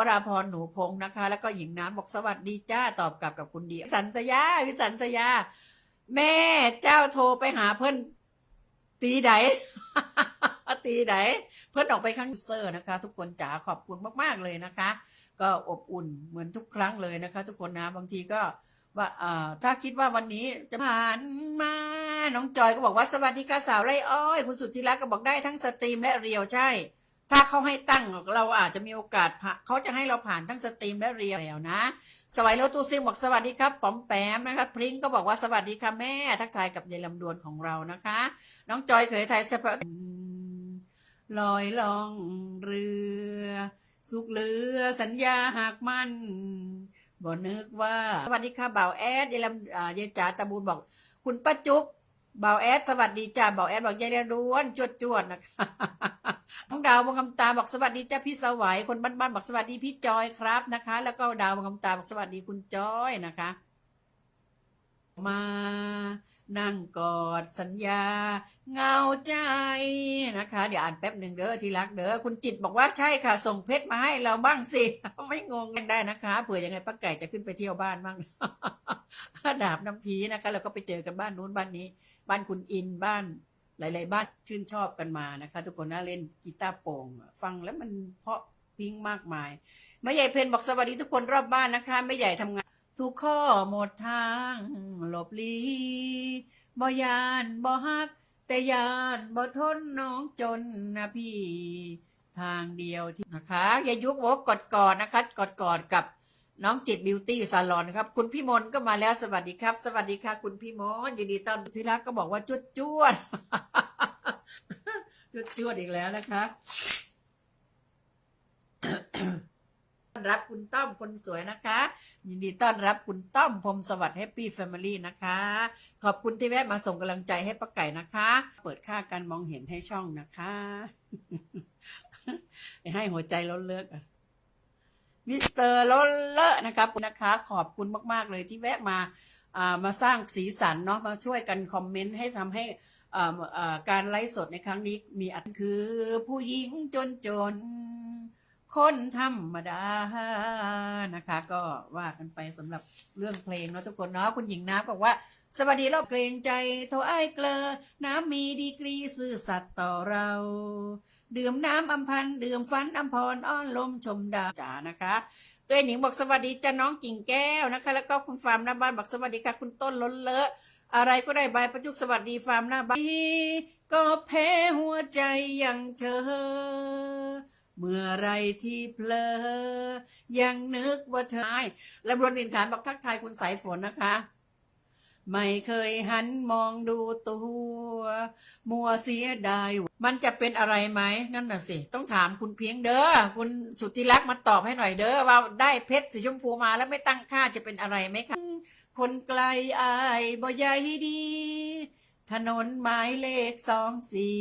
วราพรหนูพงนะคะ แล้วก็หญิงน้ำบอกสวัสดีจ้าตอบกลับกับคุณดีสันสยาพี่สันสยา แม่เจ้าโทรไปหาเพื่อนตีไหนตีไหนเพื่อนออกไปข้างเซอร์นะคะ ทุกคนจ๋าขอบคุณมากๆเลยนะคะ ก็อบอุ่นเหมือนทุกครั้งเลยนะคะ ทุกคนนะบางทีก็ว่าถ้าคิดว่าวันนี้จะผ่านมา น้องจอยก็บอกว่าสวัสดีค่ะสาวไรอ้อย คุณสุทธิรักก็บอกได้ทั้งสตรีมและเรียวใช่ ถ้าเขาให้ตั้งเราอาจจะมีโอกาสเขาจะให้เราผ่านทั้งสตรีมและเรียแล้วนะ สวัยโรตูซิมบอกสวัสดีครับป๋อมแปมนะคะพริ้งก็บอกว่าสวัสดีค่ะแม่ทักทายกับยายลำดวนของเรานะคะ น้องจอยเคยไทยสปลอยลองเรือ สุกเหลือสัญญาหากมันบ่นึกว่า สวัสดีค่ะบ่าวแอดยายลำยายจ๋าตะบูนบอก คุณป้าจุ๊ บบ่าแอดสวัสดีจ้าบาแอดบอกยายดวนจวดจวดนะคะน้องดาวบงคำตาบอกสวัสดีจ้าพี่สวัยคนบ้านๆบอกสวัสดีพี่จอยครับนะคะ แล้วก็ดาวบงคำตาบอกสวัสดีคุณจอยนะคะ มานั่งกอดสัญญา เงาใจนะคะ เดี๋ยวอ่านแป๊บหนึ่งเด้อที่รักเด้อคุณจิตบอกว่าใช่ค่ะ ส่งเพชรมาให้เราบ้างสิ ไม่งงกันได้นะคะเผื่อยังไงป้าไก่จะขึ้นไปเที่ยวบ้านบ้าง ดาบน้ำพีนะคะเราก็ไปเจอกันบ้านนู้นบ้านนี้ บ้านคุณอินบ้านหลาย ๆ บ้านชื่นชอบกันมานะคะ ทุกคนน่าเล่นกีตาร์โปร่งฟังแล้วมันเพาะพิ้งมากมายแม่ใหญ่เพนบอกสวัสดีทุกคนรอบบ้านนะคะแม่ใหญ่ทำงาน ทุกข้อหมดทางหลบลีบ่ยานบ่ฮัก แต่ยานบ่ทนน้องจนนะพี่ทางเดียวที่นะคะยายุกวกกอดกอดนะคะกอดกอดกับ น้องจิตบิวตี้ซาลอนครับ คุณพี่มนก็มาแล้วสวัสดีครับ สวัสดีค่ะ คุณพี่มนยินดีต้อนรับที่รักก็บอกว่าจวดจวดจวดจวดอีกแล้วนะคะต้อนรับคุณต้อมคนสวยนะคะ ยินดีต้อนรับคุณต้อมพรมสวัสดิ์แฮปปี้แฟมิลี่นะคะ ขอบคุณที่แวะมาส่งกำลังใจให้ป้าไก่นะคะ เปิดค่าการมองเห็นให้ช่องนะคะ ให้หัวใจล้นเลิกอะ มิสเตอร์ลนเลอะนะครับนะคะขอบคุณมาก ๆ เลยที่แวะมามาสร้างสีสันเนาะมาช่วยกันคอมเมนต์ให้ทำให้การไลฟ์สดในครั้งนี้มีอันคือผู้หญิงจนจนคนธรรมดานะคะ ก็ว่ากันไปสำหรับเรื่องเพลงเนาะทุกคนเนาะคุณหญิงน้ำบอกว่า สวัสดีรอบเกรงใจโทไอ้เกลอ น้ำมีดีกรี ซื่อสัตย์ต่อเรา ดื่มน้ำอำพันธ์ดื่มฟันอำพรอ้อนลมชมดาวจ๋านะคะเอ้ยหนิงบอกสวัสดีจ้าน้องกิ่งแก้วนะคะ แล้วก็คุณฟาร์มหน้าบ้านบอกสวัสดีค่ะคุณต้นล้นเลอะ อะไรก็ได้ใบายประยุกต์สวัสดีฟาร์มหน้าบ้านก็แพ้หัวใจอย่างเธอ เมื่อไรที่เพลอยังนึกว่าเธอและบรนินฐานบอกทักทายคุณสายฝนนะคะ ไม่เคยหันมองดูตัว มัวเสียดายมันจะเป็นอะไรไหมนั่นน่ะสิ ต้องถามคุณเพียงเด้อคุณสุธิรักษ์มาตอบให้หน่อยเด้อว่าได้เพชรสีชมพูมาแล้วไม่ตั้งค่าจะเป็นอะไรไหมคะคนไกลอายบ่ใหญ่ดี ถนนหมายเลขสองสี่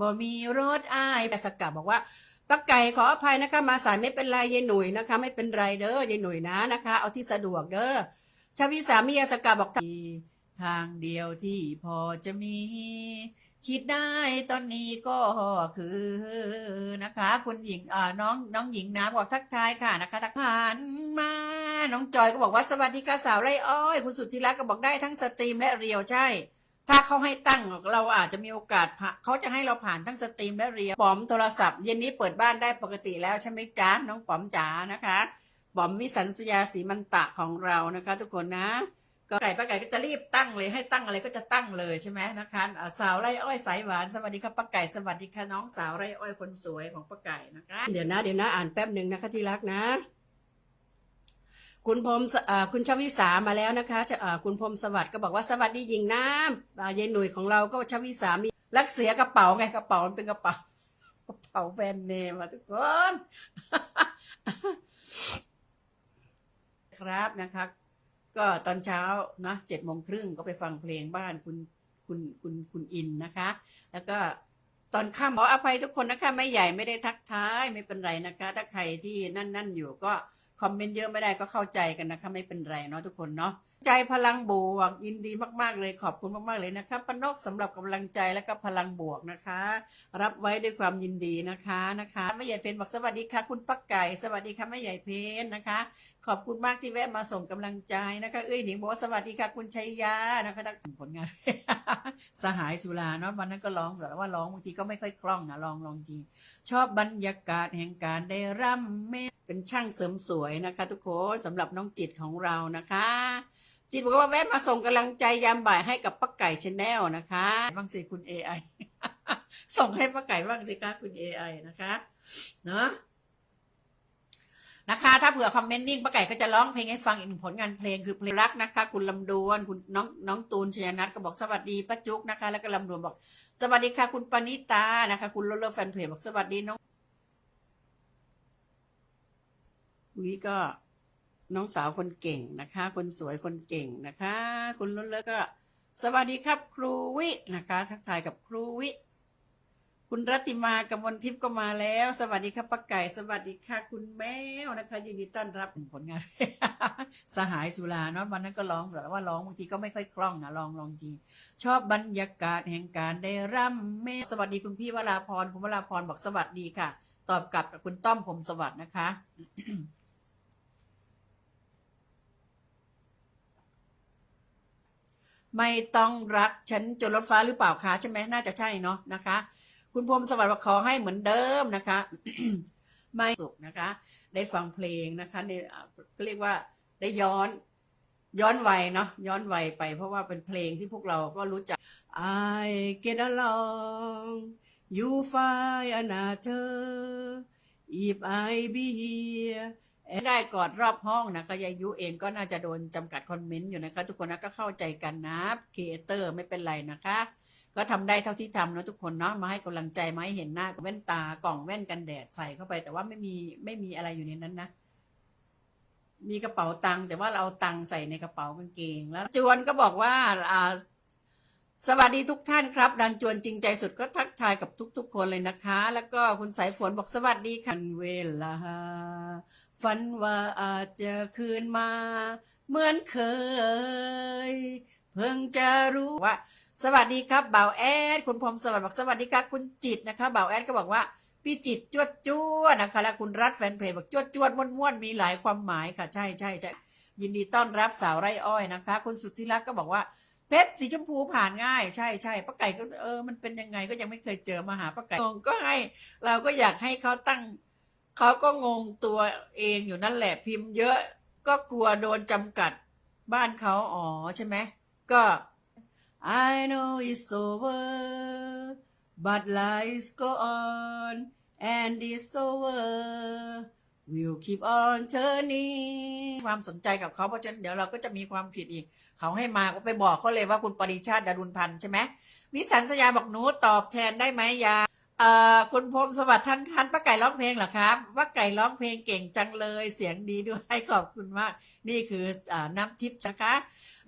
บ่มีรถอายแต่สกกับอกว่าปักไก่ขออภัยนะคะ มาสายไม่เป็นไรยายหนุ่ยนะคะ ไม่เป็นไรเด้อยายหนุ่ยนะนะคะ เอาที่สะดวกเด้อ ชาวิสามียสกาบอกทางเดียวที่พอจะมี คิดได้ตอนนี้ก็คือนะคะ คุณหญิงเอ่อน้องน้องหญิงน้ำบอกทักทายค่ะนะคะทักผ่านมา น้องจอยก็บอกว่าสวัสดีค่ะสาวไรอ้อย คุณสุทธิรักก็บอกได้ทั้งสตรีมและเรียวใช่ ถ้าเขาให้ตั้งเราอาจจะมีโอกาสเขาจะให้เราผ่านทั้งสตรีมและเรียวป๋อมโทรศัพท์ เย็นนี้เปิดบ้านได้ปกติแล้วใช่ไหมจ๊ะน้องป๋อมจ๋านะคะ ป๋อมวิสัญสยาสีมันตะของเรานะคะ ทุกคนนะก็ไก่ป้าไก่ก็จะรีบตั้งเลยให้ตั้งอะไรก็จะตั้งเลยใช่ไหมนะคะสาวไร่อ้อยสายหวานสวัสดีครับป้าไก่สวัสดีค่ะน้องสาวไร่อ้อยคนสวยของป้าไก่นะคะเดี๋ยวนะเดี๋ยวนะอ่านแป๊บหนึ่งนะคะที่รักนะ คุณพรมคุณชวิสามาแล้วนะคะจะคุณพรมสวัสดิ์ก็บอกว่าสวัสดีหญิงน้ำอ่ายายหนุ่ยของเราก็ชวิสามีรักเสียกระเป๋าไงกระเป๋าเป็นกระเป๋ากระเป๋าแบรนด์เนมทุกคน ครับนะคะ ก็ตอนเช้านะเจ็ดโมงครึ่งก็ไปฟังเพลงบ้านคุณคุณคุณคุณอินนะคะ แล้วก็ตอนค่ำขออภัยทุกคนนะคะ ไม่ใหญ่ไม่ได้ทักทายไม่เป็นไรนะคะ ถ้าใครที่นั่นนั่นอยู่ก็คอมเมนต์เยอะไม่ได้ก็เข้าใจกันนะคะ ไม่เป็นไรเนาะทุกคนเนาะ ใจพลังบวก ยินดีมากๆเลยขอบคุณมากๆเลยนะคะป้านกสำหรับกำลังใจและก็พลังบวกนะคะ รับไว้ด้วยความยินดีนะคะนะคะแม่ใหญ่เพนบอกสวัสดีค่ะ คุณปักไก่ สวัสดีค่ะแม่ใหญ่เพนนะคะ ขอบคุณมากที่แวะมาส่งกำลังใจนะคะ เอ้ยหนิงบอกว่าสวัสดีค่ะคุณชัยยานะคะทั้งผลงาน สหายสุราเนาะวันนั้นก็ร้องแต่ว่าร้องบางทีก็ไม่ค่อยคล่องนะลองลองทีชอบบรรยากาศแห่งการได้ร่ำเมเป็นช่างเสริมสวยนะคะ ทุกคนสำหรับน้องจิตของเรานะคะ จิตบอกว่าแวะมาส่งกำลังใจยามบ่ายให้กับป้าไก่ชาแนลนะคะบ้างสิคุณ AI ส่งให้ป้าไก่บ้างสิคะคุณ AI นะคะ เนาะนะคะ ถ้าเผื่อคอมเมนต์นิ่งป้าไก่ก็จะร้องเพลงให้ฟังอีกหนึ่งผลงานเพลงคือเพลงรักนะคะ คุณลำดวนคุณน้องน้องตูนชยนัทก็บอกสวัสดีป้าจุกนะคะ แล้วก็ลำดวนบอก สวัสดีค่ะ คุณปณิตานะคะ คุณโลโลแฟนเพจบอกสวัสดีน้องวิก็ น้องสาวคนเก่งนะคะ คนสวยคนเก่งนะคะ คุณล้นเลิศก็ สวัสดีครับครูวินะคะ ทักทายกับครูวิ คุณรัติมากมลทิพย์ก็มาแล้ว สวัสดีครับป้าไก่ สวัสดีค่ะ คุณแมวนะคะยินดีต้อนรับถึงผลงาน สหายสุราเนาะวันนั้นก็ร้องแต่ว่าร้องบางทีก็ไม่ค่อยคล่องนะลองลองที ชอบบรรยากาศแห่งการได้ร่ำเมสวัสดีคุณพี่วราพรคุณวราพรบอกสวัสดีค่ะ ตอบกลับกับคุณต้อมผมสวัสดีนะคะ ไม่ต้องรักฉันจนรถฟ้าหรือเปล่าคะใช่ไหมน่าจะใช่เนาะนะคะ คุณพรมสวัสดิ์บอกขอให้เหมือนเดิมนะคะ ไม่สุขนะคะ ได้ฟังเพลงนะคะในอ่ก็เรียกว่าได้ย้อนย้อนวัยเนาะย้อนวัยไปเพราะว่าเป็นเพลงที่พวกเราก็รู้จัก I get along you find another if I be here ได้กอดรอบห้องนะคะยายุเองก็น่าจะโดนจำกัดคอมเมนต์อยู่นะคะ ทุกคนนะก็เข้าใจกันนะครีเอเตอร์ไม่เป็นไรนะคะ ก็ทำได้เท่าที่ทำเนอะทุกคนเนาะมาให้กำลังใจมาให้เห็นหน้าแว่นตากล่องแว่นกันแดดใส่เข้าไป แต่ว่าไม่มีไม่มีอะไรอยู่ในนั้นนะมีกระเป๋าตังค์แต่ว่าเราเอาตังค์ใส่ในกระเป๋ากางเกงแล้วจวนก็บอกว่าอ่าสวัสดีทุกท่านครับ ดันจวนจริงใจสุดก็ทักทายกับทุก ๆ คนเลยนะคะ แล้วก็คุณสายฝนบอกสวัสดีค่ะเวลา ฝันว่าอาจจะคืนมา เหมือนเคย เพิ่งจะรู้ว่า สวัสดีครับบ่าวแอด คุณพรมสวัสดิ์บอกสวัสดีครับคุณจิตนะคะบ่าวแอดก็บอกว่าพี่จิตจวดจวดนะคะ แล้วคุณรัฐแฟนเพจบอกจวดจวดม้วนม้วนมีหลายความหมายค่ะ ใช่ใช่ใช่ยินดีต้อนรับสาวไร่อ้อยนะคะ คุณสุทธิรักษ์ก็บอกว่าเพชรสีชมพูผ่านง่าย ใช่ใช่ป้าไก่ก็เออมันเป็นยังไงก็ยังไม่เคยเจอมาหาป้าไก่ก็ให้ เราก็อยากให้เขาตั้ง เขาก็งงตัวเองอยู่นั่นแหละพิมพ์เยอะ ก็กลัวโดนจำกัดบ้านเขาอ๋อใช่ไหมก็ I know it's over but life go on and it's over we'll keep on turning ความสนใจกับเขาเพราะฉะนั้นเดี๋ยวเราก็จะมีความผิดอีก เขาให้มาก็ไปบอกเขาเลยว่าคุณปริชาติดารุณพันธ์ใช่ไหมวิสันสยาบอกหนูตอบแทนได้ไหมยา เอ่อคุณพรมสวัสดิ์ท่านท่านป้าไก่ร้องเพลงเหรอครับป้าไก่ร้องเพลงเก่งจังเลย เสียงดีด้วยขอบคุณมาก นี่คืออน้ำทิพย์นะคะ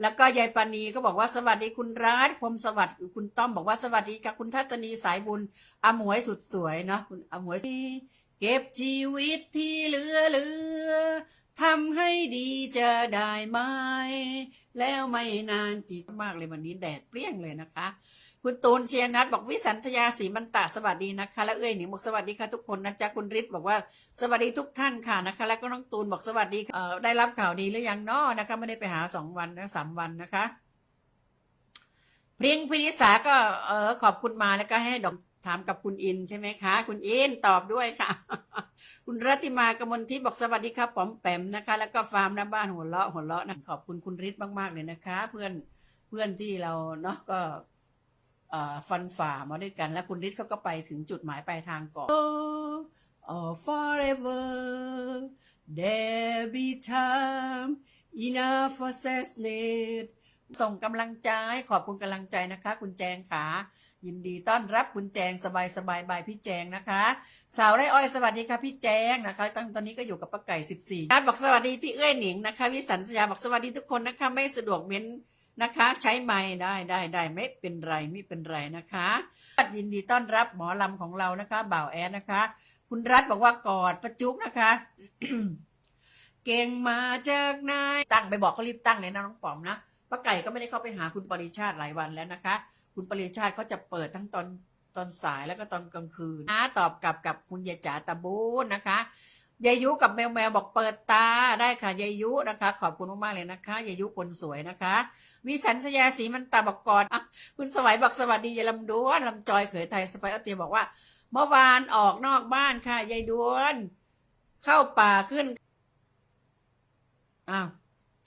แล้วก็ยายปานีก็บอกว่าสวัสดีคุณรัฐพรมสวัสดิ์คุณต้อมบอกว่าสวัสดีค่ะคุณทัศนีสายบุญอมวยสุดสวยเนาะคุณอมวยเก็บชีวิตที่เหลือเหลือทำให้ดีจะได้ไหมแล้วไม่นานจิตมากเลยวันนี้แดดเปรี้ยงเลยนะคะ คุณตูนเชียร์นัทบอกวิสันสยาศรีมันตะสวัสดีนะคะ แล้วเอ้ยหนิงบอกสวัสดีค่ะทุกคนนะจ๊ะคุณฤทธิ์บอกว่าสวัสดีทุกท่านค่ะนะคะ แล้วก็น้องตูนบอกสวัสดีเอ่อได้รับข่าวดีหรือยังเนาะนะคะไม่ได้ไปหาสองวันนะสามวันนะคะเพลงพินิสาก็เออขอบคุณมาแล้วก็ให้ดอกถามกับคุณอินใช่ไหมคะ คุณอินตอบด้วยค่ะ คุณรัติมากมลทิพย์บอกสวัสดีครับป๋อมแปมนะคะ แล้วก็ฟาร์มหน้าบ้านหัวเราะหัวเราะนะขอบคุณคุณฤทธิ์มากๆเลยนะคะ เพื่อนเพื่อนที่เราเนาะก็ ฟันฝ่ามาด้วยกัน แล้วคุณฤทธิ์เขาก็ไปถึงจุดหมายปลายทางก่อน oh forever there be time enough for sadness ส่งกำลังใจขอบคุณกำลังใจนะคะ คุณแจงขายินดีต้อนรับคุณแจงสบายสบายบายพี่แจงนะคะ สาวไร่อ้อยสวัสดีค่ะพี่แจงนะคะตั้งตอนนี้ก็อยู่กับป้าไก่สิบสี่บอกสวัสดีพี่เอื้อยหนิงนะคะวิสันสยาบอกสวัสดีทุกคนนะคะ ไม่สะดวกเม้น นะคะ ใช้ไม้ได้ได้ได้ไม่เป็นไรไม่เป็นไรนะคะยินดีต้อนรับหมอลำของเรานะคะบ่าวแอดนะคะ คุณรัฐบอกว่ากอดประจุกนะคะ เก่งมาจากไหนตั้งไปบอกเขารีบตั้งเลยนะน้องป๋อมนะป้าไก่ก็ไม่ได้เข้าไปหาคุณปริชาติหลายวันแล้วนะคะ คุณปริชาติเขาจะเปิดทั้งตอนตอนสายแล้วก็ตอนกลางคืนนะตอบกลับกับคุณยายจ๋าตะบูนนะคะ ยายุกับแมวแมวบอกเปิดตาได้ค่ะยายุนะคะ ขอบคุณมากๆเลยนะคะยายุคนสวยนะคะวิสันสยาสีมันตาบอกก่อนอคุณสวัยบอกสวัสดียายลำดวนลำจอยเขยไทยสไปออเตียบอกว่า เมื่อวานออกนอกบ้านค่ะยายดวน เข้าป่าขึ้นอ้าว